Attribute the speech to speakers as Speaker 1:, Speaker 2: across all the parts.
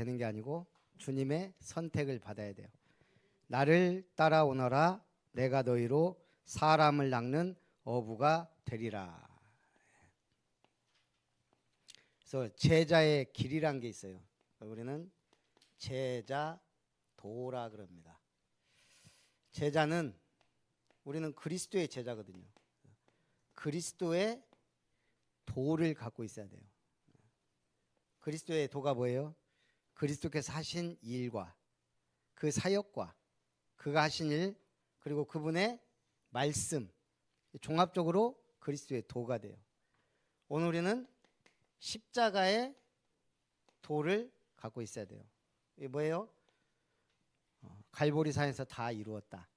Speaker 1: 되는 게 아니고 주님의 선택을 받아야 돼요. 나를 따라오너라 내가 너희로 사람을 낚는 어부가 되리라. 그래서 제자의 길이란 게 있어요. 우리는 제자 도라 그럽니다. 제자는 우리는 그리스도의 제자거든요. 그리스도의 도를 갖고 있어야 돼요. 그리스도의 도가 뭐예요? 그리스도께서 하신 일과 그 사역과 그가 하신 일 그리고 그분의 말씀 종합적으로 그리스도의 도가 돼요. 오늘 우리는 십자가의 도를 갖고 있어야 돼요. 이게 뭐예요? 어, 갈보리산에서 다 이루었다.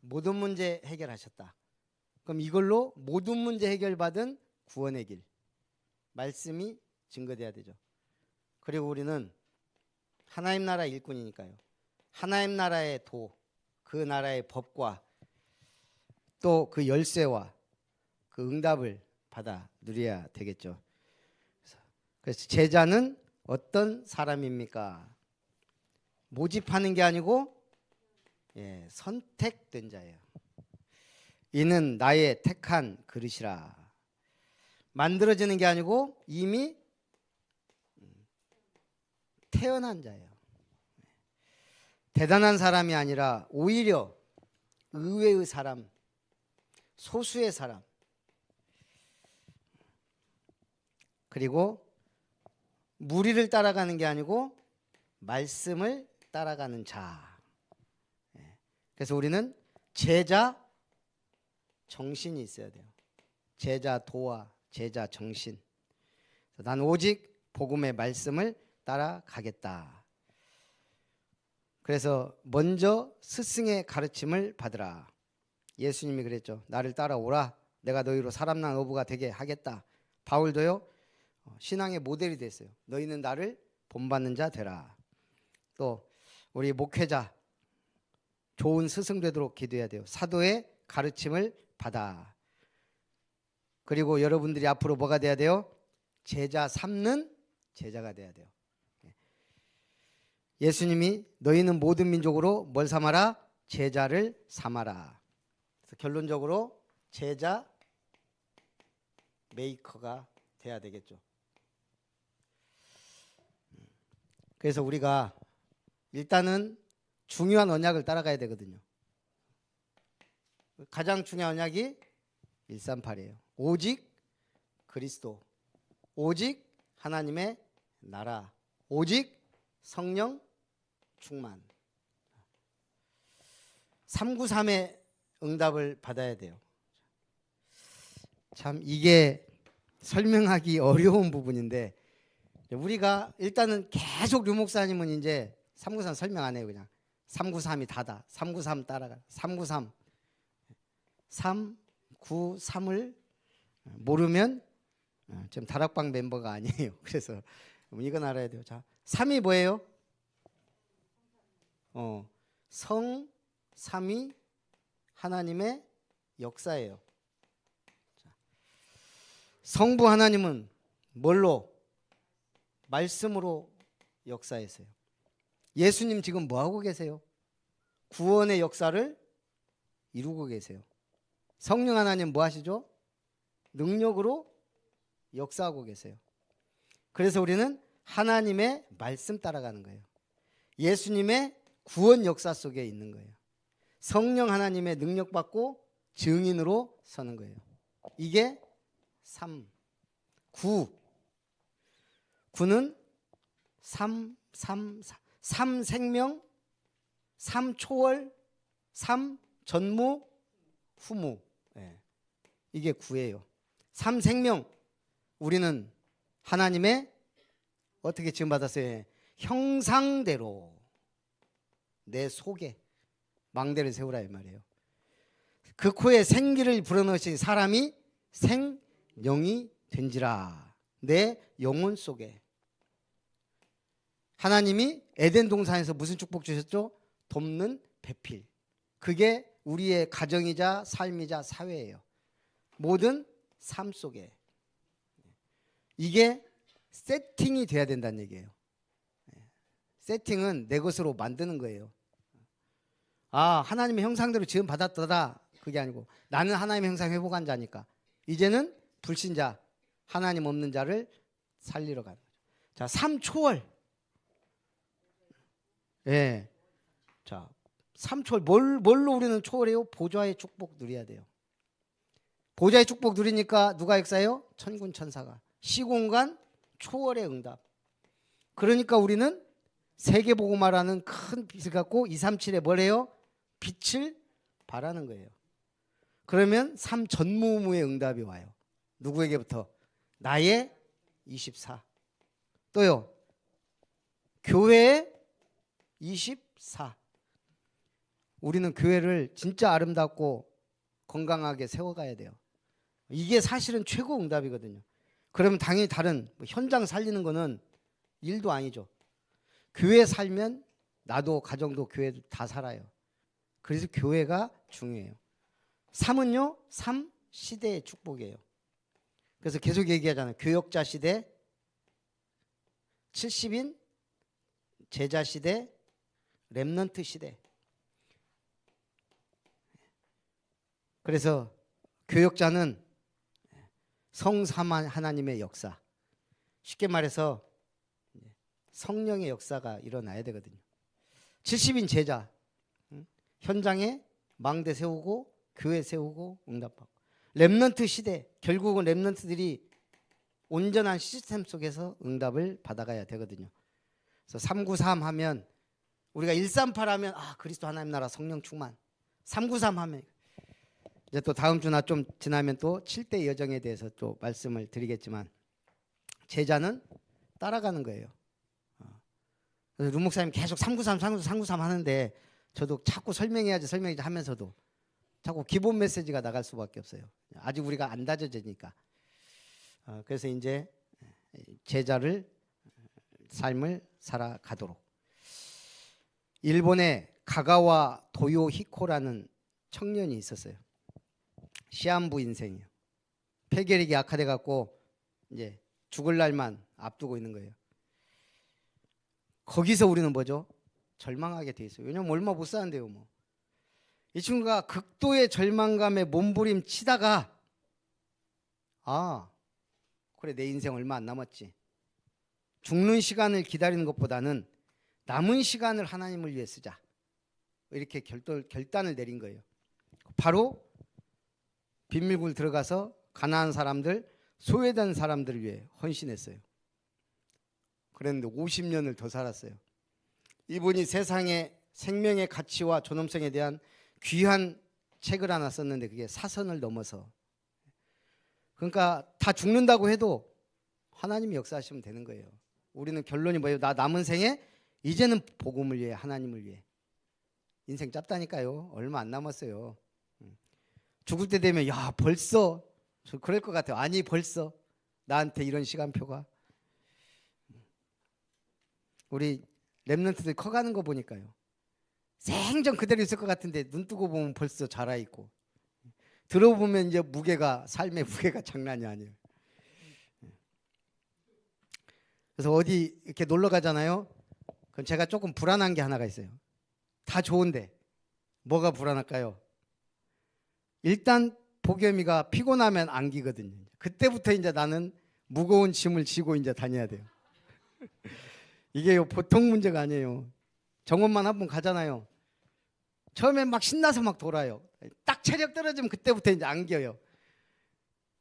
Speaker 1: 모든 문제 해결하셨다. 그럼 이걸로 모든 문제 해결받은 구원의 길 말씀이 증거돼야 되죠. 그리고 우리는 하나님 나라 일꾼이니까요. 하나님 나라의 도, 그 나라의 법과 또 그 열쇠와 그 응답을 받아 누려야 되겠죠. 그래서 제자는 어떤 사람입니까? 모집하는 게 아니고 예, 선택된 자예요. 이는 나의 택한 그릇이라. 만들어지는 게 아니고 이미 태어난 자예요. 대단한 사람이 아니라 오히려 의외의 사람, 소수의 사람. 그리고 무리를 따라가는 게 아니고 말씀을 따라가는 자. 예. 그래서 우리는 제자 정신이 있어야 돼요. 제자 도와 제자 정신. 난 오직 복음의 말씀을 따라가겠다. 그래서 먼저 스승의 가르침을 받으라. 예수님이 그랬죠. 나를 따라오라. 내가 너희로 사람난 어부가 되게 하겠다. 바울도요. 어, 신앙의 모델이 됐어요. 너희는 나를 본받는 자 되라. 또 우리 목회자 좋은 스승 되도록 기도해야 돼요. 사도의 가르침을 받아. 그리고 여러분들이 앞으로 뭐가 돼야 돼요? 제자 삼는 제자가 돼야 돼요. 예수님이 너희는 모든 민족으로 뭘 삼아라? 제자를 삼아라. 그래서 결론적으로 제자 메이커가 돼야 되겠죠. 그래서 우리가 일단은 중요한 언약을 따라가야 되거든요. 가장 중요한 언약이 138이에요. 오직 그리스도, 오직 하나님의 나라, 오직 성령 충만. 393의 응답을 받아야 돼요. 참 이게 설명하기 어려운 부분인데 우리가 일단은 계속 류 목사님은 이제 393 설명 안 해요 그냥 393이 다다 393 따라가 393 393을 모르면 어, 지금 다락방 멤버가 아니에요 그래서 이건 알아야 돼요 자 3이 뭐예요? 어, 성 3이 하나님의 역사예요 자, 성부 하나님은 뭘로 말씀으로 역사했어요. 예수님 지금 뭐 하고 계세요? 구원의 역사를 이루고 계세요. 성령 하나님 뭐 하시죠? 능력으로 역사하고 계세요. 그래서 우리는 하나님의 말씀 따라가는 거예요. 예수님의 구원 역사 속에 있는 거예요. 성령 하나님의 능력 받고 증인으로 서는 거예요. 이게 3, 9, 구는 삼, 삼, 삼 생명, 삼 초월, 삼 전무, 후무. 예. 이게 구예요. 삼 생명. 우리는 하나님의 어떻게 지금 받았어요? 형상대로 내 속에 망대를 세우라 이 말이에요. 그 코에 생기를 불어넣으신 사람이 생영이 된지라. 내 영혼 속에 하나님이 에덴 동산에서 무슨 축복 주셨죠? 돕는 배필. 그게 우리의 가정이자 삶이자 사회예요. 모든 삶 속에 이게 세팅이 돼야 된다는 얘기예요. 세팅은 내 것으로 만드는 거예요. 아 하나님의 형상대로 지음 받았더라 그게 아니고 나는 하나님의 형상 회복한 자니까 이제는 불신자 하나님 없는 자를 살리러 가는 거죠. 자 삼초월 예. 자 삼초월 뭘 뭘로 우리는 초월해요? 보좌의 축복 누려야 돼요. 보좌의 축복 누리니까 누가 역사해요? 천군 천사가 시공간 초월의 응답. 그러니까 우리는 세계 보고말하는 큰 빛을 갖고 237에 뭐래요? 빛을 바라는 거예요. 그러면 삼 전무무의 응답이 와요. 누구에게부터? 나의 24. 또요. 교회의 24. 우리는 교회를 진짜 아름답고 건강하게 세워가야 돼요. 이게 사실은 최고 응답이거든요. 그러면 당연히 다른 뭐 현장 살리는 거는 일도 아니죠. 교회 살면 나도 가정도 교회도 다 살아요. 그래서 교회가 중요해요. 삼은요, 삼 시대의 축복이에요. 그래서 계속 얘기하잖아요. 교역자 시대, 70인 제자 시대, 렘넌트 시대. 그래서 교역자는 성삼한 하나님의 역사. 쉽게 말해서 성령의 역사가 일어나야 되거든요. 70인 제자 응? 현장에 망대 세우고 교회 세우고 응답하고 렘넌트 시대 결국은 렘넌트들이 온전한 시스템 속에서 응답을 받아가야 되거든요. 그래서 393 하면 우리가 138 하면 아 그리스도 하나님 나라 성령 충만 393 하면 이제 또 다음 주나 좀 지나면 또 7대 여정에 대해서 또 말씀을 드리겠지만 제자는 따라가는 거예요. 어. 루 목사님 계속 393, 393, 393 하는데 저도 자꾸 설명해야지 설명해야지 하면서도 자꾸 기본 메시지가 나갈 수밖에 없어요. 아직 우리가 안 다져지니까. 어, 그래서 이제 제자를 삶을 살아가도록. 일본에 가가와 도요 히코라는 청년이 있었어요. 시한부 인생이요. 폐결핵이 악화돼 갖고 이제 죽을 날만 앞두고 있는 거예요. 거기서 우리는 뭐죠? 절망하게 돼 있어요. 왜냐면 얼마 못 사는데요, 뭐. 이 친구가 극도의 절망감에 몸부림 치다가 아, 그래 내 인생 얼마 안 남았지. 죽는 시간을 기다리는 것보다는 남은 시간을 하나님을 위해 쓰자. 이렇게 결단, 결단을 내린 거예요. 바로 빈밀굴 들어가서 가난한 사람들, 소외된 사람들을 위해 헌신했어요. 그랬는데 50년을 더 살았어요. 이분이 세상의 생명의 가치와 존엄성에 대한 귀한 책을 하나 썼는데 그게 사선을 넘어서 그러니까 다 죽는다고 해도 하나님이 역사하시면 되는 거예요. 우리는 결론이 뭐예요? 나 남은 생에 이제는 복음을 위해 하나님을 위해 인생 짧다니까요. 얼마 안 남았어요. 죽을 때 되면 야 벌써 저 그럴 것 같아요. 아니 벌써 나한테 이런 시간표가 우리 랩런트들 커가는 거 보니까요. 생전 그대로 있을 것 같은데 눈 뜨고 보면 벌써 자라 있고 들어보면 이제 무게가 삶의 무게가 장난이 아니에요. 그래서 어디 이렇게 놀러 가잖아요. 그럼 제가 조금 불안한 게 하나가 있어요. 다 좋은데 뭐가 불안할까요? 일단 복염이가 피곤하면 안기거든요. 그때부터 이제 나는 무거운 짐을 지고 이제 다녀야 돼요. 이게 보통 문제가 아니에요. 정원만 한 번 가잖아요. 처음엔 막 신나서 막 돌아요. 딱 체력 떨어지면 그때부터 이제 안겨요.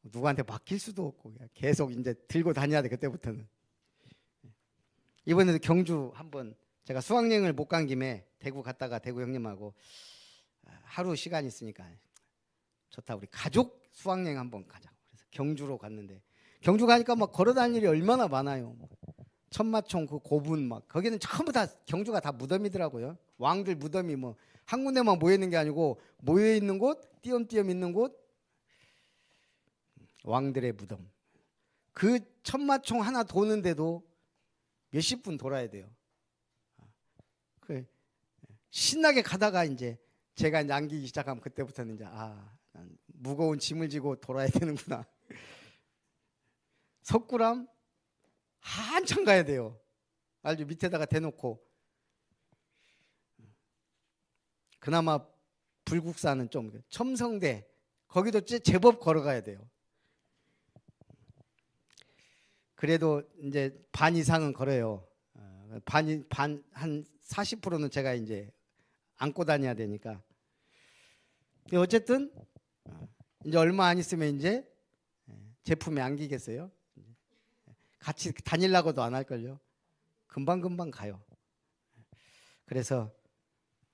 Speaker 1: 누구한테 맡길 수도 없고 계속 이제 들고 다녀야 돼 그때부터는. 이번에도 경주 한번 제가 수학여행을 못 간 김에 대구 갔다가 대구 형님하고 하루 시간 있으니까 좋다 우리 가족 수학여행 한번 가자. 그래서 경주로 갔는데 경주 가니까 막 걸어 다닐 일이 얼마나 많아요. 천마총 그 고분 막 거기는 전부 다 경주가 다 무덤이더라고요. 왕들 무덤이 뭐 한 군데만 모여 있는 게 아니고 모여 있는 곳, 띄엄띄엄 있는 곳 왕들의 무덤. 그 천마총 하나 도는데도 몇십 분 돌아야 돼요. 그 신나게 가다가 이제 제가 안기기 시작하면 그때부터는 이제 아 무거운 짐을 지고 돌아야 되는구나. 석굴암 한참 가야 돼요. 알죠? 밑에다가 대놓고 그나마 불국사는 좀 첨성대 거기도 제- 제법 걸어가야 돼요. 그래도 이제 반 이상은 걸어요. 어, 반이 반 한 40%는 제가 이제 안고 다녀야 되니까. 어쨌든 어, 이제 얼마 안 있으면 이제 예, 제품에 안기겠어요. 같이 다닐라고도 안 할 걸요. 금방 금방 가요. 그래서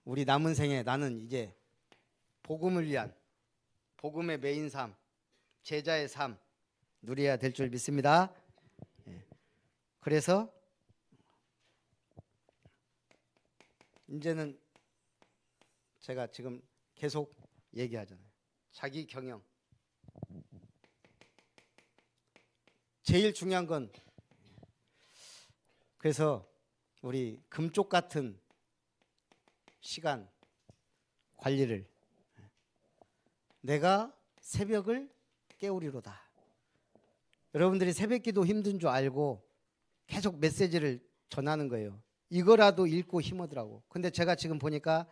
Speaker 1: 우리 남은 생에 나는 이제 복음을 위한 복음의 메인 삶, 제자의 삶 누려야 될 줄 믿습니다. 예. 그래서 이제는 제가 지금 계속 얘기하잖아요. 자기 경영. 제일 중요한 건 그래서 우리 금쪽 같은 시간 관리를 내가 새벽을 깨우리로다. 여러분들이 새벽 기도 힘든 줄 알고 계속 메시지를 전하는 거예요. 이거라도 읽고 힘오더라고. 근데 제가 지금 보니까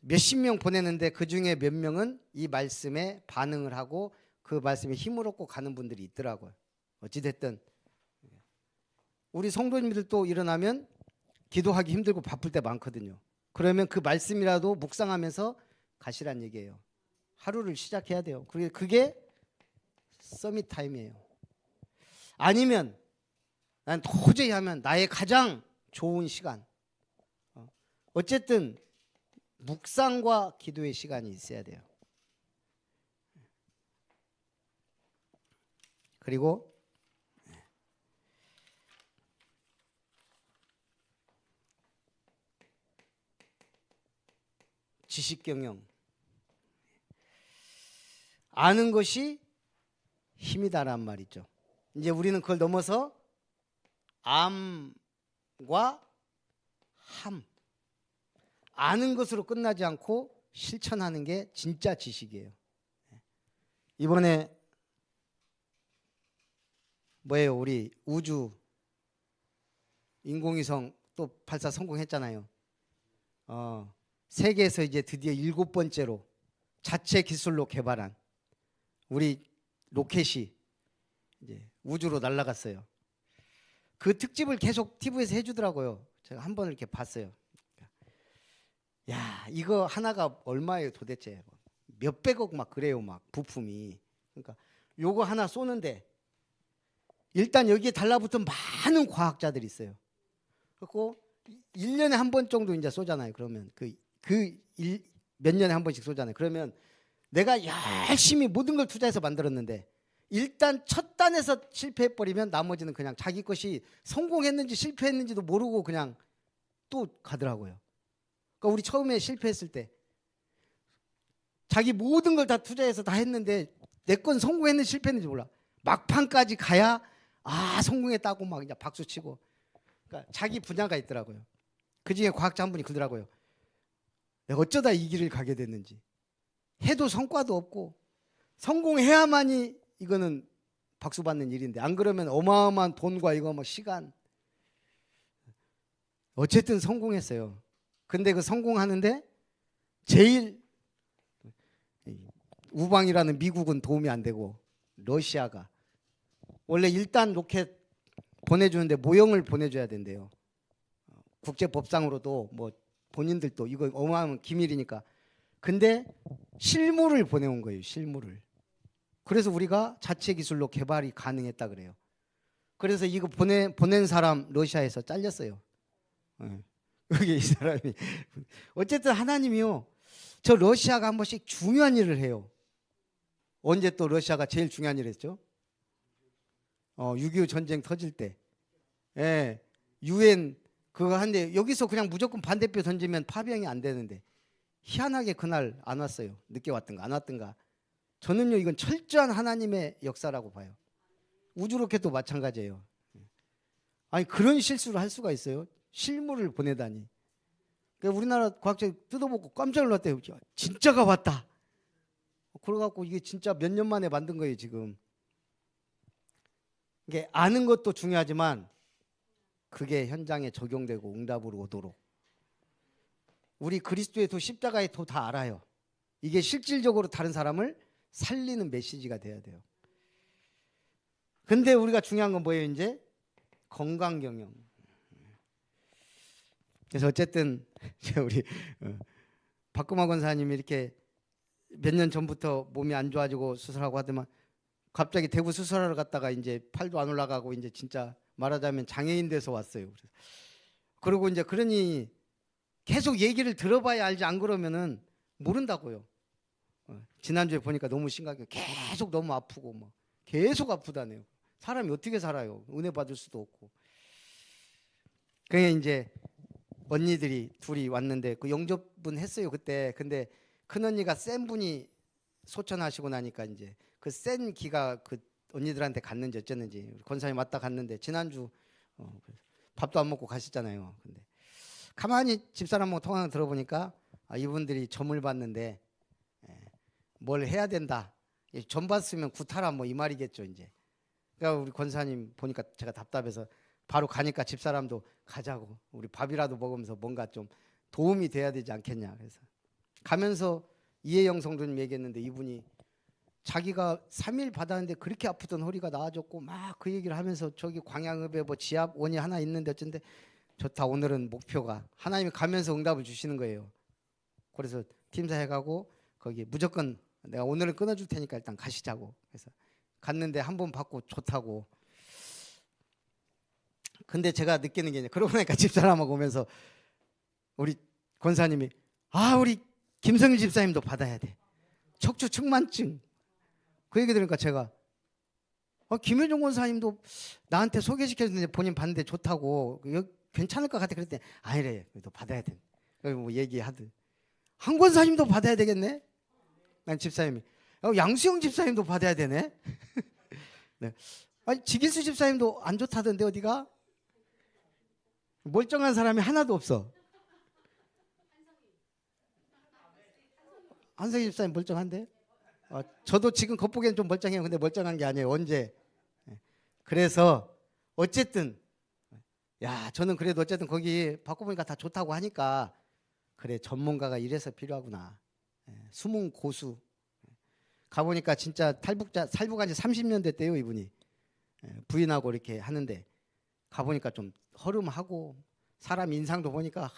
Speaker 1: 몇십 명 보내는데 그 중에 몇 명은 이 말씀에 반응을 하고 그 말씀에 힘을 얻고 가는 분들이 있더라고요. 어찌됐든 우리 성도님들도 일어나면 기도하기 힘들고 바쁠 때 많거든요. 그러면 그 말씀이라도 묵상하면서 가시란 얘기예요. 하루를 시작해야 돼요. 그게 그게 서밋 타임이에요. 아니면 난 도저히 하면 나의 가장 좋은 시간. 어, 어쨌든 묵상과 기도의 시간이 있어야 돼요. 그리고 지식 경영 아는 것이 힘이다란 말이죠. 이제 우리는 그걸 넘어서 암과 함 아는 것으로 끝나지 않고 실천하는 게 진짜 지식이에요. 이번에 뭐예요? 우리 우주 인공위성 또 발사 성공했잖아요. 어, 세계에서 이제 드디어 일곱 번째로 자체 기술로 개발한 우리 로켓이 이제 우주로 날아갔어요. 그 특집을 계속 TV에서 해주더라고요. 제가 한 번 이렇게 봤어요. 야 이거 하나가 얼마예요 도대체 몇백억 막 그래요 막 부품이 그러니까 요거 하나 쏘는데 일단 여기에 달라붙은 많은 과학자들이 있어요. 그리고 1년에 한 번 정도 이제 쏘잖아요. 그러면 그그 몇 년에 한 번씩 쏘잖아요. 그러면 내가 열심히 모든 걸 투자해서 만들었는데 일단 첫 단에서 실패해 버리면 나머지는 그냥 자기 것이 성공했는지 실패했는지도 모르고 그냥 또 가더라고요. 그러니까 우리 처음에 실패했을 때 자기 모든 걸 다 투자해서 다 했는데 내 건 성공했는지 실패했는지 몰라. 막판까지 가야 아 성공했다고 막 이제 박수 치고. 그러니까 자기 분야가 있더라고요. 그 중에 과학자 한 분이 그러더라고요. 내가 어쩌다 이 길을 가게 됐는지. 해도 성과도 없고 성공해야만이 이거는 박수 받는 일인데 안 그러면 어마어마한 돈과 이거 뭐 시간 어쨌든 성공했어요. 근데 그 성공하는데 제일 우방이라는 미국은 도움이 안 되고 러시아가 원래 일단 로켓 보내주는데 모형을 보내줘야 된대요. 국제법상으로도 뭐 본인들도 이거 어마어마한 기밀이니까. 근데 실물을 보내온 거예요. 실물을. 그래서 우리가 자체 기술로 개발이 가능했다 그래요. 그래서 이거 보내 보낸 사람 러시아에서 잘렸어요. 예. 여기 이 사람이 어쨌든 하나님이요. 저 러시아가 한 번씩 중요한 일을 해요. 언제 또 러시아가 제일 중요한 일을 했죠? 어, 6.25 전쟁 터질 때. 예. 유엔 그거 한데 여기서 그냥 무조건 반대표 던지면 파병이 안 되는데 희한하게 그날 안 왔어요. 늦게 왔든가 안 왔든가. 저는요 이건 철저한 하나님의 역사라고 봐요. 우주 로켓도 마찬가지예요. 아니 그런 실수를 할 수가 있어요. 실물을 보내다니. 그러니까 우리나라 과학자 뜯어보고 깜짝 놀랐대요. 진짜가 왔다. 그래갖고 이게 진짜 몇 년 만에 만든 거예요 지금. 이게 아는 것도 중요하지만 그게 현장에 적용되고 응답으로 오도록 우리 그리스도의 도 십자가의 도 다 알아요. 이게 실질적으로 다른 사람을 살리는 메시지가 돼야 돼요. 근데 우리가 중요한 건 뭐예요, 이제? 건강 경영. 그래서 어쨌든 우리 어, 박금화 권사님이 이렇게 몇 년 전부터 몸이 안 좋아지고 수술하고 하더만 갑자기 대구 수술하러 갔다가 이제 팔도 안 올라가고 이제 진짜 말하자면 장애인 돼서 왔어요. 그래서 그리고 이제 그러니 계속 얘기를 들어봐야 알지 안 그러면은 모른다고요. 어, 지난주에 보니까 너무 심각해요. 계속 너무 아프고 뭐 계속 아프다네요. 사람이 어떻게 살아요? 은혜 받을 수도 없고. 그게 이제 언니들이 둘이 왔는데 그 영접분 했어요 그때. 근데 큰 언니가 센 분이 소천하시고 나니까 이제 그 센 기가 그 언니들한테 갔는지 어쨌는지 우리 권사님 왔다 갔는데 지난주 어, 밥도 안 먹고 가셨잖아요. 근데 가만히 집사람하고 통화 들어보니까 아, 이분들이 점을 봤는데 예, 뭘 해야 된다. 예, 점 봤으면 구타라 뭐 이 말이겠죠 이제. 그러니까 우리 권사님 보니까 제가 답답해서 바로 가니까 집사람도 가자고 우리 밥이라도 먹으면서 뭔가 좀 도움이 돼야 되지 않겠냐 그래서 가면서 이혜영 성도님 얘기했는데 이분이 자기가 3일 받았는데 그렇게 아프던 허리가 나아졌고 막 그 얘기를 하면서 저기 광양읍에 뭐 지압 원이 하나 있는데 어쩐데 좋다 오늘은 목표가 하나님이 가면서 응답을 주시는 거예요. 그래서 팀사 해가고 거기 무조건 내가 오늘은 끊어줄 테니까 일단 가시자고 그래서 갔는데 한 번 받고 좋다고. 근데 제가 느끼는 게 그러고 나니까 집사람하고 오면서 우리 권사님이 아 우리 김성일 집사님도 받아야 돼. 척추 측만증 그 얘기 들으니까 제가 어, 김효정 권사님도 나한테 소개시켜줬는데 본인 봤는데 좋다고 여- 괜찮을 것 같아 그랬더니 아니래 그래도 받아야 돼. 뭐 얘기하듯. 한 권사님도 받아야 되겠네? 난 집사님이. 어, 양수영 집사님도 받아야 되네? 네. 아니 지길수 집사님도 안 좋다던데 어디가? 멀쩡한 사람이 하나도 없어. 한석희 집사님 멀쩡한데 어, 저도 지금 겉보기엔 좀 멀쩡해요. 근데 멀쩡한 게 아니에요. 언제? 예. 그래서 어쨌든 야 저는 그래도 어쨌든 거기 바꿔보니까 다 좋다고 하니까 그래 전문가가 이래서 필요하구나. 예, 숨은 고수. 가보니까 진짜 탈북자 살북한 지 30년 됐대요 이분이. 예, 부인하고 이렇게 하는데 가보니까 좀 허름하고 사람 인상도 보니까 하,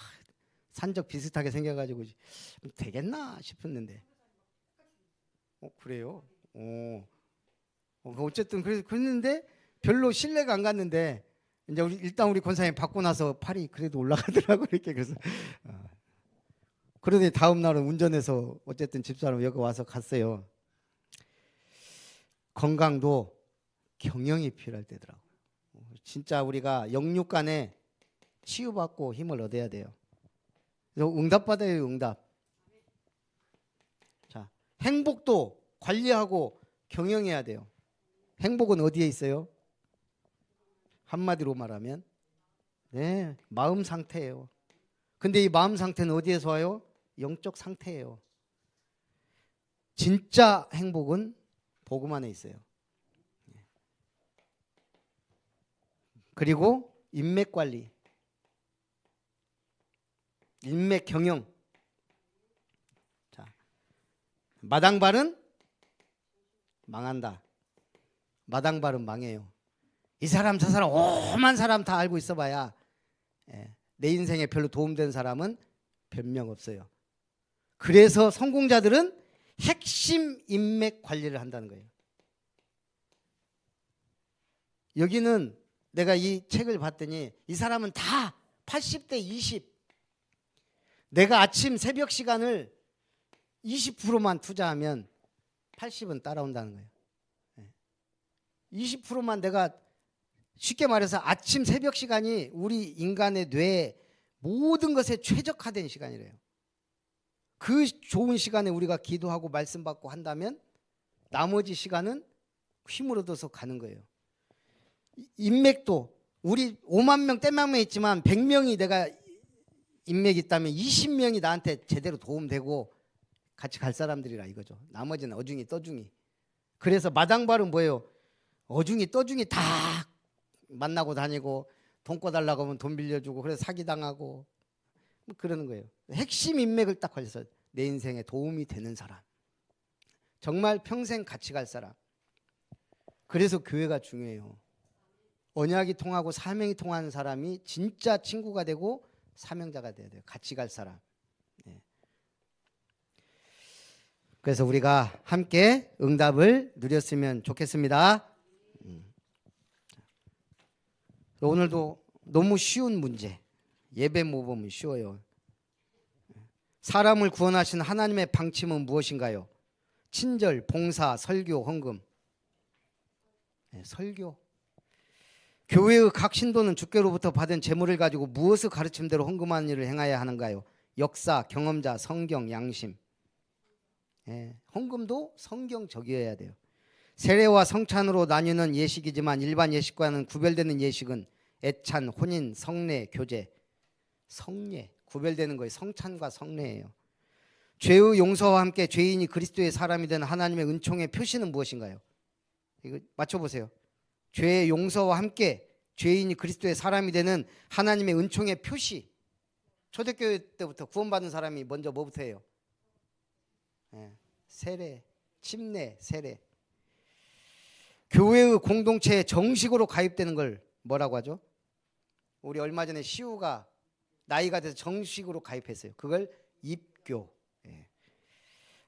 Speaker 1: 산적 비슷하게 생겨가지고 되겠나 싶었는데 어 그래요? 어, 어 어쨌든 그래 그랬는데 별로 신뢰가 안 갔는데 이제 우리 일단 우리 권사님 받고 나서 팔이 그래도 올라가더라고 이렇게 그래서 어. 그러더니 다음 날은 운전해서 어쨌든 집사람 여기 와서 갔어요. 건강도 경영이 필요할 때더라고. 요 진짜 우리가 영육간에 치유받고 힘을 얻어야 돼요. 그래서 응답 받아요, 응답. 자, 행복도 관리하고 경영해야 돼요. 행복은 어디에 있어요? 한마디로 말하면 네, 마음 상태예요. 근데 이 마음 상태는 어디에서 와요? 영적 상태예요. 진짜 행복은 복음 안에 있어요. 그리고 인맥 관리, 인맥 경영. 자, 마당발은 망한다. 마당발은 망해요. 이 사람 저 사람 오만 사람 다 알고 있어봐야 예, 내 인생에 별로 도움된 사람은 변명 없어요. 그래서 성공자들은 핵심 인맥 관리를 한다는 거예요. 여기는 내가 이 책을 봤더니 이 사람은 다 80대 20. 내가 아침 새벽 시간을 20%만 투자하면 80은 따라온다는 거예요. 20%만 내가 쉽게 말해서 아침 새벽 시간이 우리 인간의 뇌에 모든 것에 최적화된 시간이래요. 그 좋은 시간에 우리가 기도하고 말씀 받고 한다면 나머지 시간은 힘을 얻어서 가는 거예요. 이- 인맥도 우리 5만 명 떼만 명 있지만 100명이 내가 인맥이 있다면 20명이 나한테 제대로 도움되고 같이 갈 사람들이라 이거죠. 나머지는 어중이 떠중이. 그래서 마당발은 뭐예요? 어중이 떠중이 다 만나고 다니고 돈 꺼달라고 하면 돈 빌려주고 그래서 사기 당하고 뭐 그러는 거예요. 핵심 인맥을 딱 걸려서 내 인생에 도움이 되는 사람, 정말 평생 같이 갈 사람. 그래서 교회가 중요해요. 언약이 통하고 사명이 통하는 사람이 진짜 친구가 되고 사명자가 돼야 돼요. 같이 갈 사람. 네. 그래서 우리가 함께 응답을 누렸으면 좋겠습니다. 음. 오늘도 너무 쉬운 문제. 예배 모범은 쉬워요. 사람을 구원하신 하나님의 방침은 무엇인가요? 친절, 봉사, 설교, 헌금. 네, 설교. 교회의 각 신도는 주께로부터 받은 재물을 가지고 무엇을 가르침대로 헌금하는 일을 행하여야 하는가요? 역사, 경험자, 성경, 양심. 예, 헌금도 성경적이어야 돼요. 세례와 성찬으로 나뉘는 예식이지만 일반 예식과는 구별되는 예식은 애찬, 혼인, 성례, 교제, 성례 구별되는 거예요. 성찬과 성례예요. 죄의 용서와 함께 죄인이 그리스도의 사람이 된 하나님의 은총의 표시는 무엇인가요? 이거 맞춰보세요. 죄의 용서와 함께 죄인이 그리스도의 사람이 되는 하나님의 은총의 표시. 초대교회 때부터 구원받은 사람이 먼저 뭐부터 해요? 예, 세례, 침례, 세례. 교회의 공동체에 정식으로 가입되는 걸 뭐라고 하죠? 우리 얼마 전에 시우가 나이가 돼서 정식으로 가입했어요. 그걸 입교. 예.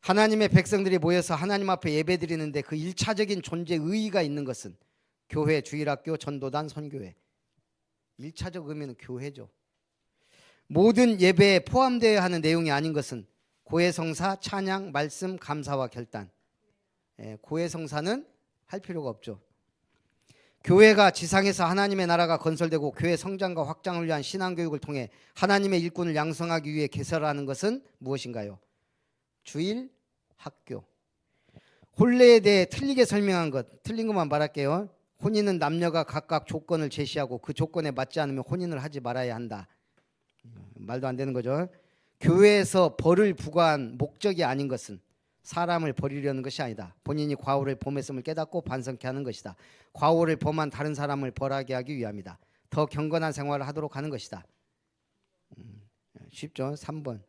Speaker 1: 하나님의 백성들이 모여서 하나님 앞에 예배드리는데 그 일차적인 존재 의의가 있는 것은 교회, 주일학교, 전도단, 선교회. 일차적 의미는 교회죠. 모든 예배에 포함되어야 하는 내용이 아닌 것은 고해성사, 찬양, 말씀, 감사와 결단. 예, 고해성사는 할 필요가 없죠. 교회가 지상에서 하나님의 나라가 건설되고 교회 성장과 확장을 위한 신앙 교육을 통해 하나님의 일꾼을 양성하기 위해 개설하는 것은 무엇인가요? 주일 학교. 혼례에 대해 틀리게 설명한 것, 틀린 것만 말할게요. 혼인은 남녀가 각각 조건을 제시하고 그 조건에 맞지 않으면 혼인을 하지 말아야 한다. 말도 안 되는 거죠. 교회에서 벌을 부과한 목적이 아닌 것은 사람을 버리려는 것이 아니다. 본인이 과오를 범했음을 깨닫고 반성케 하는 것이다. 과오를 범한 다른 사람을 벌하게 하기 위함이다. 더 경건한 생활을 하도록 하는 것이다. 음, 쉽죠? 3번.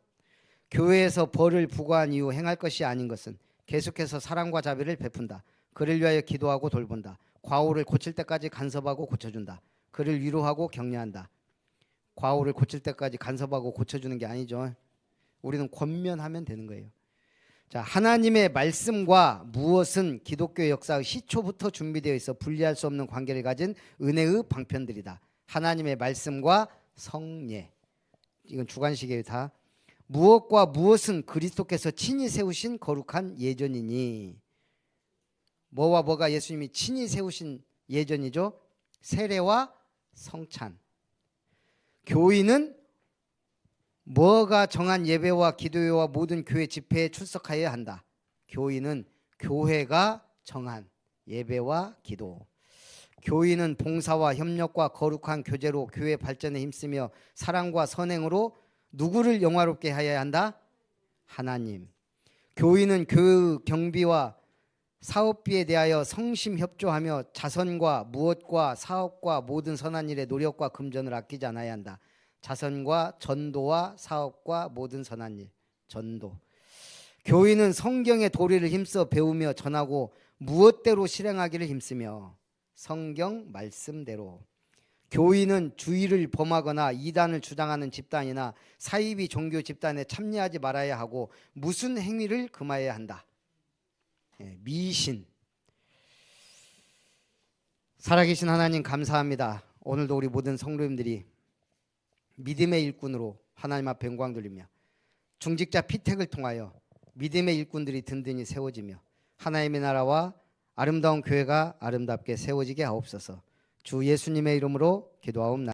Speaker 1: 교회에서 벌을 부과한 이후 행할 것이 아닌 것은 계속해서 사랑과 자비를 베푼다. 그를 위하여 기도하고 돌본다. 과오를 고칠 때까지 간섭하고 고쳐준다. 그를 위로하고 격려한다. 과오를 고칠 때까지 간섭하고 고쳐주는 게 아니죠. 우리는 권면하면 되는 거예요. 자, 하나님의 말씀과 무엇은 기독교 역사의 시초부터 준비되어 있어 분리할 수 없는 관계를 가진 은혜의 방편들이다. 하나님의 말씀과 성례. 이건 주관식이에요, 다. 무엇과 무엇은 그리스도께서 친히 세우신 거룩한 예전이니. 뭐와 뭐가 예수님이 친히 세우신 예전이죠? 세례와 성찬. 교인은 뭐가 정한 예배와 기도회와 모든 교회 집회에 출석하여야 한다. 교인은 교회가 정한 예배와 기도. 교인은 봉사와 협력과 거룩한 교제로 교회 발전에 힘쓰며 사랑과 선행으로 누구를 영화롭게 하여야 한다? 하나님. 교인은 교회 경비와 사업비에 대하여 성심 협조하며 자선과 무엇과 사업과 모든 선한 일에 노력과 금전을 아끼지 않아야 한다. 자선과 전도와 사업과 모든 선한 일, 전도. 교인은 성경의 도리를 힘써 배우며 전하고 무엇대로 실행하기를 힘쓰며 성경 말씀대로 교인은 주의를 범하거나 이단을 주장하는 집단이나 사이비 종교 집단에 참여하지 말아야 하고 무슨 행위를 금하여야 한다. 예, 미신. 살아계신 하나님 감사합니다. 오늘도 우리 모든 성도님들이 믿음의 일꾼으로 하나님 앞에 영광 돌리며 중직자 피택을 통하여 믿음의 일꾼들이 든든히 세워지며 하나님의 나라와 아름다운 교회가 아름답게 세워지게 하옵소서. 주 예수님의 이름으로 기도하옵나이다.